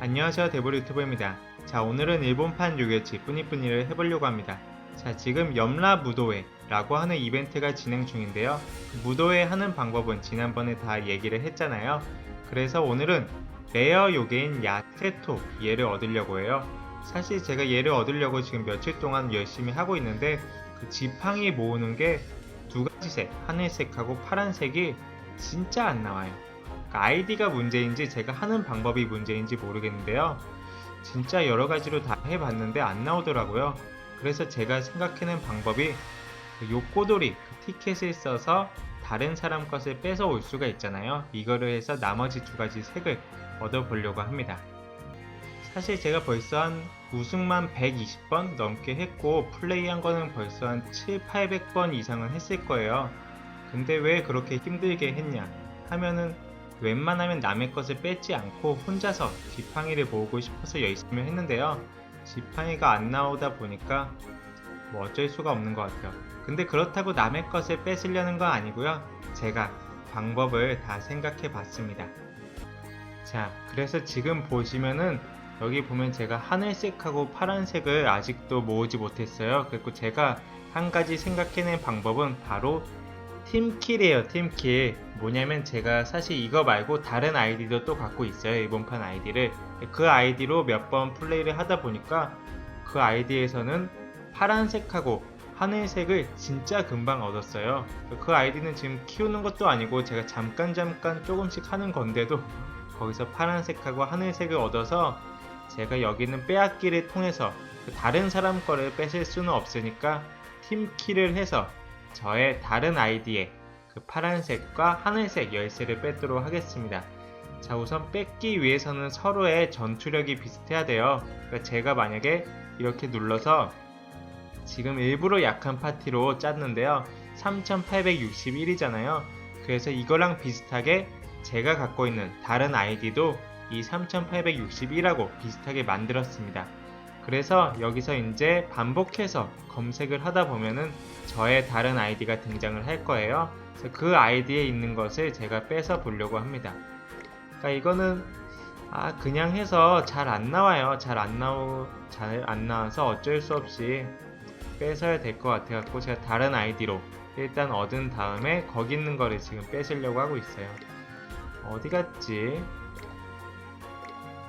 안녕하세요 대보리 유튜버입니다. 자 오늘은 일본판 요괴치 뿌니뿌니를 해보려고 합니다. 자 지금 염라 무도회 라고 하는 이벤트가 진행 중인데요. 그 무도회 하는 방법은 지난번에 다 얘기를 했잖아요. 그래서 오늘은 레어 요괴인 야테토 얘를 얻으려고 해요. 사실 제가 얘를 얻으려고 지금 며칠 동안 열심히 하고 있는데 그 지팡이 모으는 게 두 가지 색, 하늘색하고 파란색이 진짜 안 나와요. 그러니까 아이디가 문제인지 제가 하는 방법이 문제인지 모르겠는데요. 진짜 여러 가지로 다 해봤는데 안 나오더라고요. 그래서 제가 생각해낸 방법이 그 요꼬돌이 그 티켓을 써서 다른 사람 것을 뺏어 올 수가 있잖아요. 이거를 해서 나머지 두 가지 색을 얻어보려고 합니다. 사실 제가 벌써 한 우승만 120번 넘게 했고 플레이한 거는 벌써 한 7, 800번 이상은 했을 거예요. 근데 왜 그렇게 힘들게 했냐 하면은 웬만하면 남의 것을 뺏지 않고 혼자서 지팡이를 모으고 싶어서 열심히 했는데요. 지팡이가 안 나오다 보니까 뭐 어쩔 수가 없는 것 같아요. 근데 그렇다고 남의 것을 뺏으려는 건 아니고요. 제가 방법을 다 생각해 봤습니다. 자, 그래서 지금 보시면은 여기 보면 제가 하늘색하고 파란색을 아직도 모으지 못했어요. 그리고 제가 한 가지 생각해낸 방법은 바로 팀킬이에요, 팀킬. 뭐냐면 제가 사실 이거 말고 다른 아이디도 또 갖고 있어요, 이번판 아이디를. 그 아이디로 몇 번 플레이를 하다 보니까 그 아이디에서는 파란색하고 하늘색을 진짜 금방 얻었어요. 그 아이디는 지금 키우는 것도 아니고 제가 잠깐 잠깐 조금씩 하는 건데도 거기서 파란색하고 하늘색을 얻어서 제가 여기는 빼앗기를 통해서 그 다른 사람 거를 뺏을 수는 없으니까 팀킬을 해서 저의 다른 아이디에 그 파란색과 하늘색 열쇠를 뺏도록 하겠습니다. 자, 우선 뺏기 위해서는 서로의 전투력이 비슷해야 돼요. 그러니까 제가 만약에 이렇게 눌러서 지금 일부러 약한 파티로 짰는데요. 3861이잖아요. 그래서 이거랑 비슷하게 제가 갖고 있는 다른 아이디도 이 3861하고 비슷하게 만들었습니다. 그래서 여기서 이제 반복해서 검색을 하다 보면은 저의 다른 아이디가 등장을 할 거예요. 그 아이디에 있는 것을 제가 뺏어 보려고 합니다. 그러니까 이거는 아 그냥 해서 잘 안 나와요. 잘 안 나오 잘 안 나와서 어쩔 수 없이 뺏어야 될 것 같아 갖고 제가 다른 아이디로 일단 얻은 다음에 거기 있는 거를 지금 뺏으려고 하고 있어요. 어디 갔지?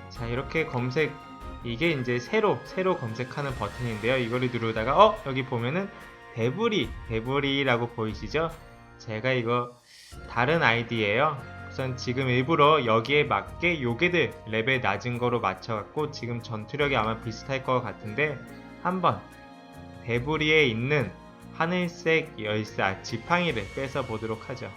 자 이렇게 검색 이게 이제 새로 새로 검색하는 버튼인데요. 이거를 누르다가 어 여기 보면은 대부리 대부리라고 보이시죠? 제가 이거 다른 아이디예요. 우선 지금 일부러 여기에 맞게 요게들 레벨 낮은 거로 맞춰갖고 지금 전투력이 아마 비슷할 것 같은데 한번 대부리에 있는 하늘색 열쇠 지팡이를 뺏어 보도록 하죠.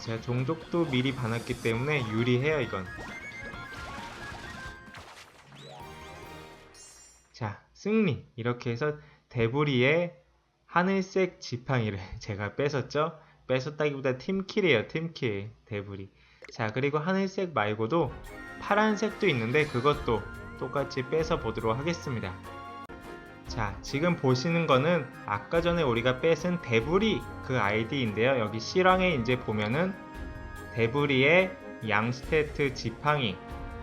제가 종족도 미리 봐놨기 때문에 유리해요, 이건. 자, 승리. 이렇게 해서 대부리의 하늘색 지팡이를 제가 뺏었죠? 뺏었다기보다 팀킬이에요, 팀킬. 대부리. 자, 그리고 하늘색 말고도 파란색도 있는데 그것도 똑같이 뺏어 보도록 하겠습니다. 자, 지금 보시는 거는 아까 전에 우리가 뺏은 데브리 그 아이디인데요. 여기 실황에 이제 보면은 데브리의 양스테트 지팡이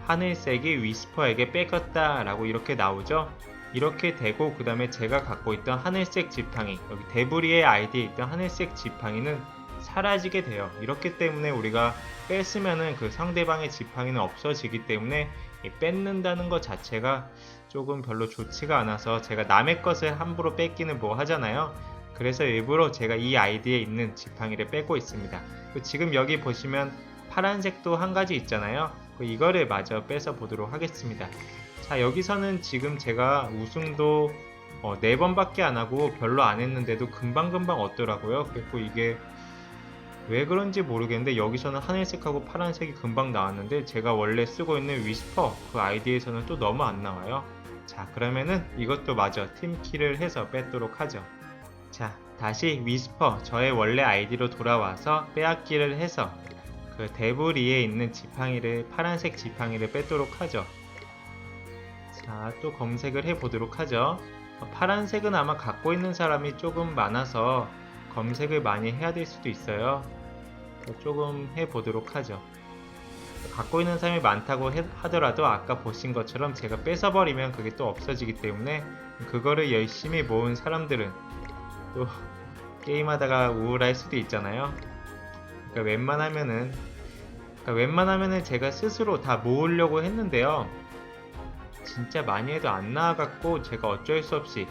하늘색이 위스퍼에게 뺏겼다 라고 이렇게 나오죠. 이렇게 되고 그 다음에 제가 갖고 있던 하늘색 지팡이 여기 데브리의 아이디에 있던 하늘색 지팡이는 사라지게 돼요. 이렇기 때문에 우리가 뺐으면은 그 상대방의 지팡이는 없어지기 때문에 이 뺏는다는 것 자체가 조금 별로 좋지가 않아서 제가 남의 것을 함부로 뺏기는 뭐 하잖아요. 그래서 일부러 제가 이 아이디에 있는 지팡이를 빼고 있습니다. 그 지금 여기 보시면 파란색도 한 가지 있잖아요. 그 이거를 마저 뺏어 보도록 하겠습니다. 자 여기서는 지금 제가 우승도 어, 4번밖에 안 하고 별로 안 했는데도 금방금방 얻더라고요. 그리고 이게 왜 그런지 모르겠는데 여기서는 하늘색하고 파란색이 금방 나왔는데 제가 원래 쓰고 있는 위스퍼 그 아이디에서는 또 너무 안 나와요. 자 그러면은 이것도 마저 팀키를 해서 뺏도록 하죠. 자 다시 위스퍼 저의 원래 아이디로 돌아와서 빼앗기를 해서 그 데브리에 있는 지팡이를 파란색 지팡이를 뺏도록 하죠. 자 또 검색을 해 보도록 하죠. 어, 파란색은 아마 갖고 있는 사람이 조금 많아서 검색을 많이 해야 될 수도 있어요. 어, 조금 해 보도록 하죠. 갖고 있는 사람이 많다고 해- 하더라도 아까 보신 것처럼 제가 뺏어버리면 그게 또 없어지기 때문에 그거를 열심히 모은 사람들은 또 게임하다가 우울할 수도 있잖아요. 그러니까 웬만하면은 그러니까 웬만하면은 제가 스스로 다 모으려고 했는데요. 진짜 많이 해도 안 나와갖고 제가 어쩔 수 없이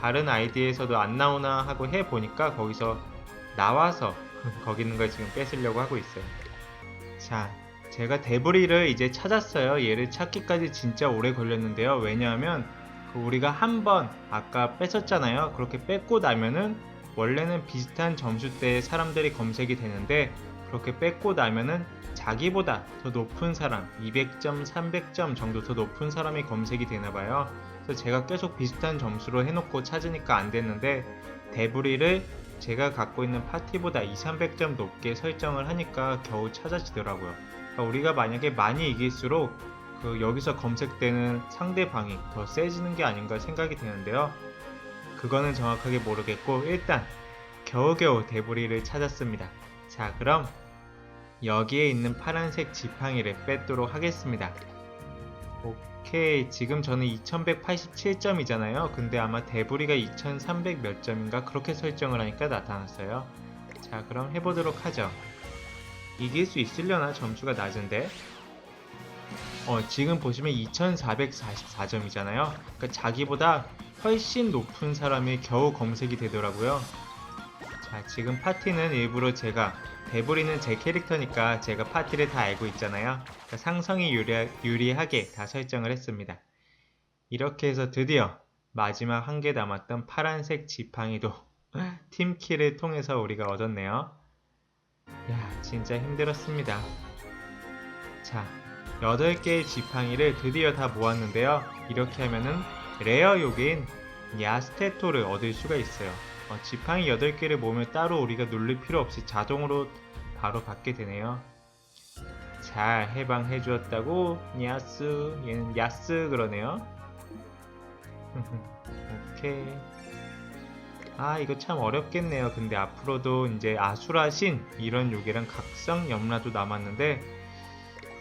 다른 아이디에서도 안 나오나 하고 해보니까 거기서 나와서 거기 있는 걸 지금 뺏으려고 하고 있어요. 자, 제가 데브리를 이제 찾았어요. 얘를 찾기까지 진짜 오래 걸렸는데요. 왜냐하면 그 우리가 한 번 아까 뺏었잖아요. 그렇게 뺏고 나면은 원래는 비슷한 점수대의 사람들이 검색이 되는데 그렇게 뺏고 나면은 자기보다 더 높은 사람, 200점, 300점 정도 더 높은 사람이 검색이 되나 봐요. 그래서 제가 계속 비슷한 점수로 해놓고 찾으니까 안 됐는데 데브리를 제가 갖고 있는 파티보다 2, 300점 높게 설정을 하니까 겨우 찾아지더라고요. 그러니까 우리가 만약에 많이 이길수록 그 여기서 검색되는 상대방이 더 세지는 게 아닌가 생각이 되는데요. 그거는 정확하게 모르겠고 일단 겨우겨우 데브리를 찾았습니다. 자 그럼 여기에 있는 파란색 지팡이를 뺏도록 하겠습니다. 오케이 지금 저는 2187점이잖아요. 근데 아마 데브리가 2300 몇 점인가 그렇게 설정을 하니까 나타났어요. 자 그럼 해보도록 하죠. 이길 수 있으려나 점수가 낮은데 어, 지금 보시면 2444점이잖아요. 그러니까 자기보다 훨씬 높은 사람이 겨우 검색이 되더라고요. 자, 지금 파티는 일부러 제가 데브리는 제 캐릭터니까 제가 파티를 다 알고 있잖아요. 그러니까 상성이 유리, 유리 하게 다 설정을 했습니다. 이렇게 해서 드디어 마지막 한 개 남았던 파란색 지팡이도 팀키를 통해서 우리가 얻었네요. 야, 진짜 힘들었습니다. 자, 8개의 지팡이를 드디어 다 모았는데요. 이렇게 하면은 레어 요괴인 야스테토를 얻을 수가 있어요. 어, 지팡이 8개를 모으면 따로 우리가 누를 필요 없이 자동으로 바로 받게 되네요. 잘 해방해 주었다고 야스 얘는 야스 그러네요. 오케이. 아 이거 참 어렵겠네요. 근데 앞으로도 이제 아수라신 이런 요괴랑 각성 염라도 남았는데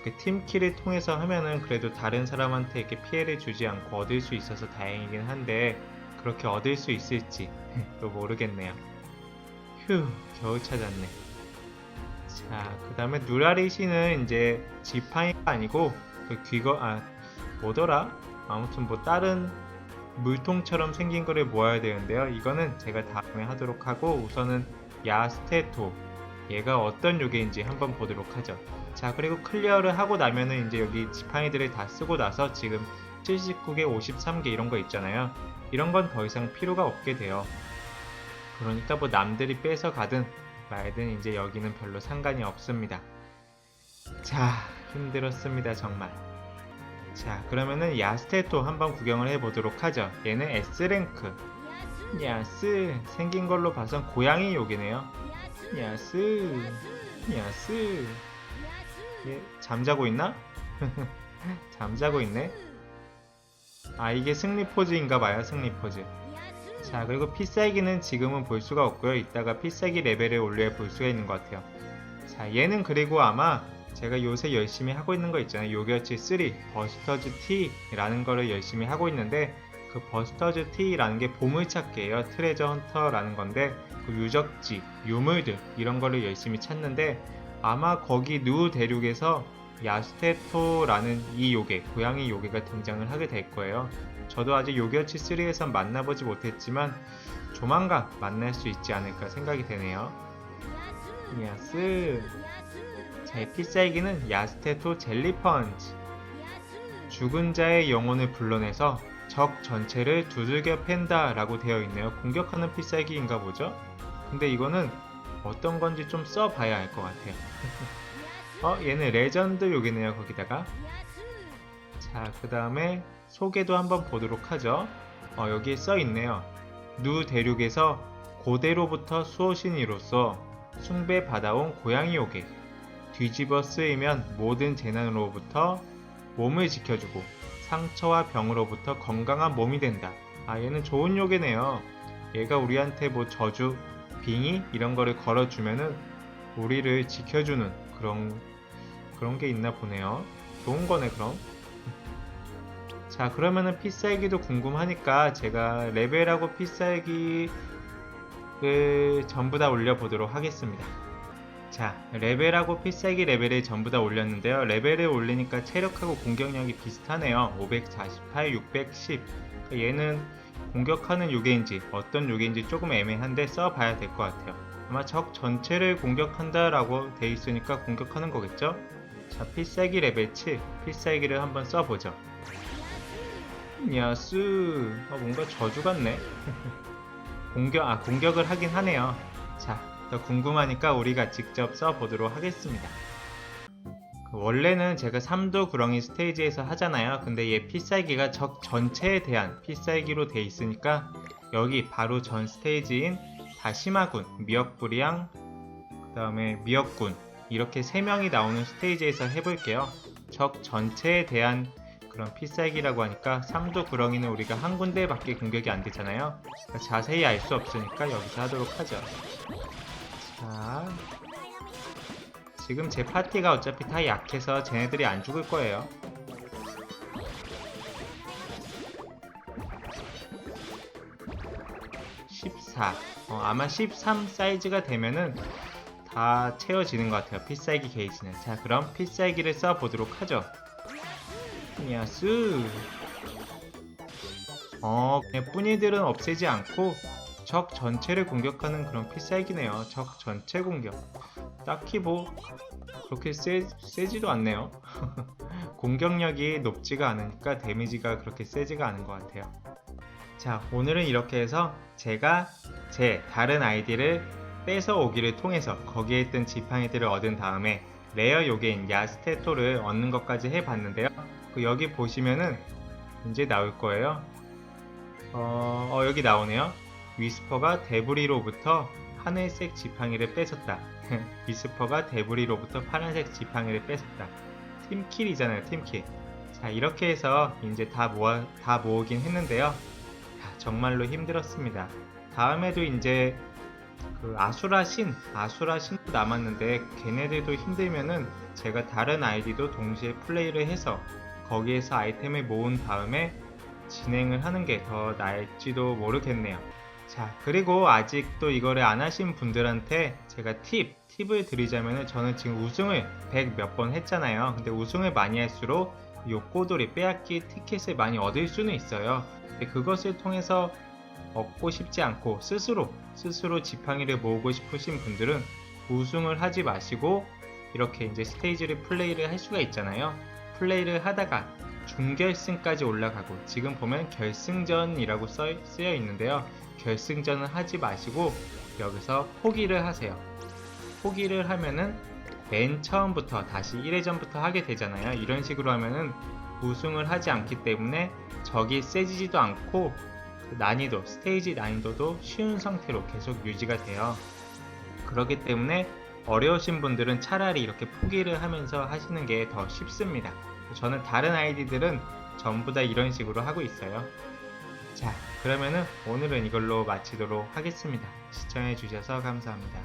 그 팀키를 통해서 하면은 그래도 다른 사람한테 이렇게 피해를 주지 않고 얻을 수 있어서 다행이긴 한데 그렇게 얻을 수 있을지 또 모르겠네요. 휴, 겨우 찾았네. 자, 그 다음에 누라리 씨는 이제 지팡이가 아니고 그 귀거, 아, 뭐더라? 아무튼 뭐 다른 물통처럼 생긴 거를 모아야 되는데요. 이거는 제가 다음에 하도록 하고 우선은 야스테토 얘가 어떤 요괴인지 한번 보도록 하죠. 자 그리고 클리어를 하고 나면은 이제 여기 지팡이들을 다 쓰고 나서 지금 79개, 53개 이런 거 있잖아요. 이런 건 더 이상 필요가 없게 돼요. 그러니까 뭐 남들이 뺏어 가든 말든 이제 여기는 별로 상관이 없습니다. 자 힘들었습니다 정말. 자 그러면은 야스테토 한번 구경을 해보도록 하죠. 얘는 S랭크. 야스 생긴 걸로 봐선 고양이 요괴네요. 야스 야스 얘 잠자고 있나? 잠자고 있네. 아 이게 승리 포즈인가 봐요 승리 포즈. 자 그리고 필살기는 지금은 볼 수가 없고요. 이따가 필살기 레벨을 올려야 볼 수가 있는 것 같아요. 자 얘는 그리고 아마 제가 요새 열심히 하고 있는 거 있잖아요. 요결치 3 버스터즈 T라는 거를 열심히 하고 있는데 그 버스터즈 T라는 게 보물찾기예요. 트레저 헌터라는 건데 그 유적지, 유물들 이런 거를 열심히 찾는데 아마 거기 누 대륙에서 야스테토라는 이 요괴, 고양이 요괴가 등장을 하게 될 거예요. 저도 아직 요결치 3에선 만나보지 못했지만 조만간 만날 수 있지 않을까 생각이 되네요. 야스. 제 필살기는 야스테토 젤리 펀치. 죽은 자의 영혼을 불러내서 적 전체를 두들겨 팬다 라고 되어 있네요. 공격하는 필살기인가 보죠? 근데 이거는 어떤 건지 좀 써봐야 알 것 같아요. 어, 얘는 레전드 요기네요, 거기다가. 자, 그 다음에 소개도 한번 보도록 하죠. 어, 여기에 써 있네요. 누 대륙에서 고대로부터 수호신이로서 숭배받아온 고양이 요괴. 뒤집어 쓰이면 모든 재난으로부터 몸을 지켜주고 상처와 병으로부터 건강한 몸이 된다. 아 얘는 좋은 요괴네요. 얘가 우리한테 뭐 저주, 빙의 이런 거를 걸어주면은 우리를 지켜주는 그런 그런 게 있나 보네요. 좋은 거네 그럼. 자 그러면은 피살기도 궁금하니까 제가 레벨하고 피살기를 전부 다 올려보도록 하겠습니다. 자 레벨하고 피살기 레벨을 전부 다 올렸는데요. 레벨을 올리니까 체력하고 공격력이 비슷하네요. 548, 610. 얘는 공격하는 요괴인지 어떤 요괴인지 조금 애매한데 써봐야 될 것 같아요. 아마 적 전체를 공격한다 라고 돼 있으니까 공격하는 거겠죠? 자 필살기 레벨 7 필살기를 한번 써보죠. 야스 아, 뭔가 저주 같네. 공격 아 공격을 하긴 하네요. 자, 더 궁금하니까 우리가 직접 써보도록 하겠습니다. 그 원래는 제가 3도 구렁이 스테이지에서 하잖아요. 근데 얘 필살기가 적 전체에 대한 필살기로 돼 있으니까 여기 바로 전 스테이지인 다시마군, 미역불이랑 그 다음에 미역군 이렇게 3명이 나오는 스테이지에서 해볼게요. 적 전체에 대한 그런 필살기라고 하니까 3도 구렁이는 우리가 한 군데밖에 공격이 안 되잖아요. 그러니까 자세히 알 수 없으니까 여기서 하도록 하죠. 자, 지금 제 파티가 어차피 다 약해서 쟤네들이 안 죽을 거예요. (14) 어, 아마 (13) 사이즈가 되면은 다 채워지는 것 같아요 필살기 게이지는. 자 그럼 필살기를 써보도록 하죠. 야스. 어 뿌니들은 없애지 않고 적 전체를 공격하는 그런 필살기네요. 적 전체 공격. 딱히 뭐 그렇게 세, 세지도 않네요. 공격력이 높지가 않으니까 데미지가 그렇게 세지가 않은 것 같아요. 자 오늘은 이렇게 해서 제가 제 다른 아이디를 뺏어 오기를 통해서 거기에 있던 지팡이들을 얻은 다음에 레어 요괴인 야스테토를 얻는 것까지 해봤는데요. 그 여기 보시면은 이제 나올 거예요. 어, 어, 여기 나오네요 위스퍼가 데브리로부터 하늘색 지팡이를 뺏었다. 위스퍼가 데브리로부터 파란색 지팡이를 뺏었다. 팀킬이잖아요 팀킬. 자 이렇게 해서 이제 다 모아 다 모으긴 했는데요. 야, 정말로 힘들었습니다. 다음에도 이제 그 아수라 신, 아수라 신도 남았는데 걔네들도 힘들면은 제가 다른 아이디도 동시에 플레이를 해서 거기에서 아이템을 모은 다음에 진행을 하는 게 더 나을지도 모르겠네요. 자, 그리고 아직도 이거를 안 하신 분들한테 제가 팁, 팁을 드리자면은 저는 지금 우승을 100 몇 번 했잖아요. 근데 우승을 많이 할수록 요 꼬돌이 빼앗기 티켓을 많이 얻을 수는 있어요. 근데 그것을 통해서 얻고 싶지 않고 스스로 스스로 지팡이를 모으고 싶으신 분들은 우승을 하지 마시고 이렇게 이제 스테이지를 플레이를 할 수가 있잖아요. 플레이를 하다가 중결승까지 올라가고 지금 보면 결승전이라고 써, 쓰여 있는데요. 결승전은 하지 마시고 여기서 포기를 하세요. 포기를 하면은 맨 처음부터 다시 1회전부터 하게 되잖아요. 이런 식으로 하면은 우승을 하지 않기 때문에 적이 세지지도 않고 그 난이도, 스테이지 난이도도 쉬운 상태로 계속 유지가 돼요. 그렇기 때문에 어려우신 분들은 차라리 이렇게 포기를 하면서 하시는 게 더 쉽습니다. 저는 다른 아이디들은 전부 다 이런 식으로 하고 있어요. 자, 그러면은 오늘은 이걸로 마치도록 하겠습니다. 시청해주셔서 감사합니다.